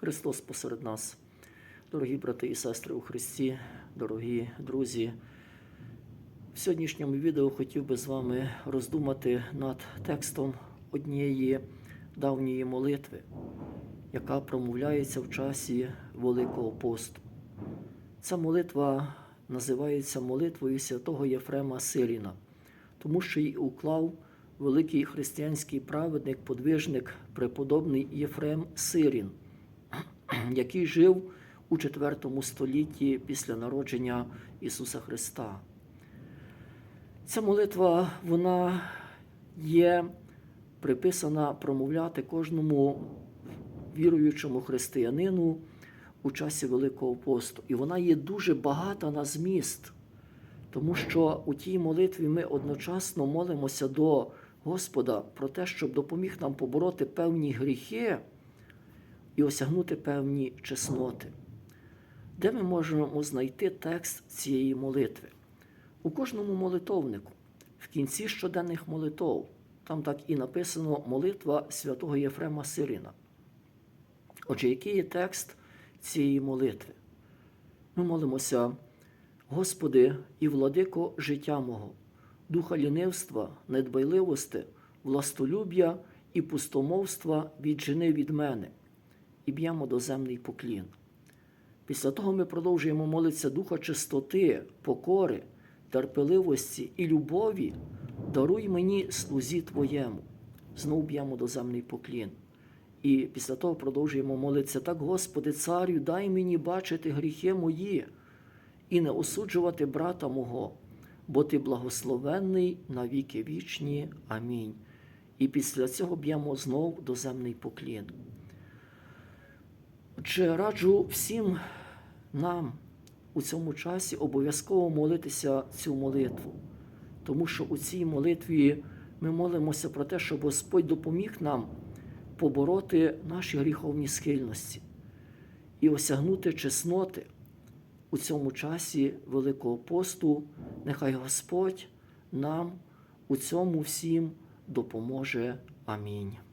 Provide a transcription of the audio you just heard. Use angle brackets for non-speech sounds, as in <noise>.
Христос посеред нас. Дорогі брати і сестри у Христі, дорогі друзі. В сьогоднішньому відео хотів би з вами роздумати над текстом однієї давньої молитви, яка промовляється в часі Великого посту. Ця молитва називається молитвою святого Єфрема Сиріна, тому що її уклав великий християнський праведник, подвижник, преподобний Єфрем Сирін, <clears throat> який жив у IV столітті після народження Ісуса Христа. Ця молитва вона є приписана промовляти кожному віруючому християнину у часі Великого посту. І вона є дуже багата на зміст, тому що у тій молитві ми одночасно молимося до Господа про те, щоб допоміг нам побороти певні гріхи і осягнути певні чесноти. Де ми можемо знайти текст цієї молитви? У кожному молитовнику, в кінці щоденних молитов, там так і написано молитва святого Єфрема Сирина. Отже, який є текст цієї молитви? Ми молимося, Господи і владико життя мого, духа лінивства, недбайливости, властолюб'я і пустомовства віджени від мене, і б'ємо доземний поклін. Після того ми продовжуємо молитися духа чистоти, покори, терпеливості і любові, даруй мені слузі Твоєму. Знов б'ємо доземний поклін. І після того продовжуємо молитися так, Господи, царю, дай мені бачити гріхи мої і не осуджувати брата мого, бо ти благословенний на віки вічні. Амінь. І після цього б'ємо знов доземний поклін. Отже, раджу всім нам у цьому часі обов'язково молитися цю молитву, тому що у цій молитві ми молимося про те, щоб Господь допоміг нам побороти наші гріховні схильності і осягнути чесноти у цьому часі Великого посту. Нехай Господь нам у цьому всім допоможе. Амінь.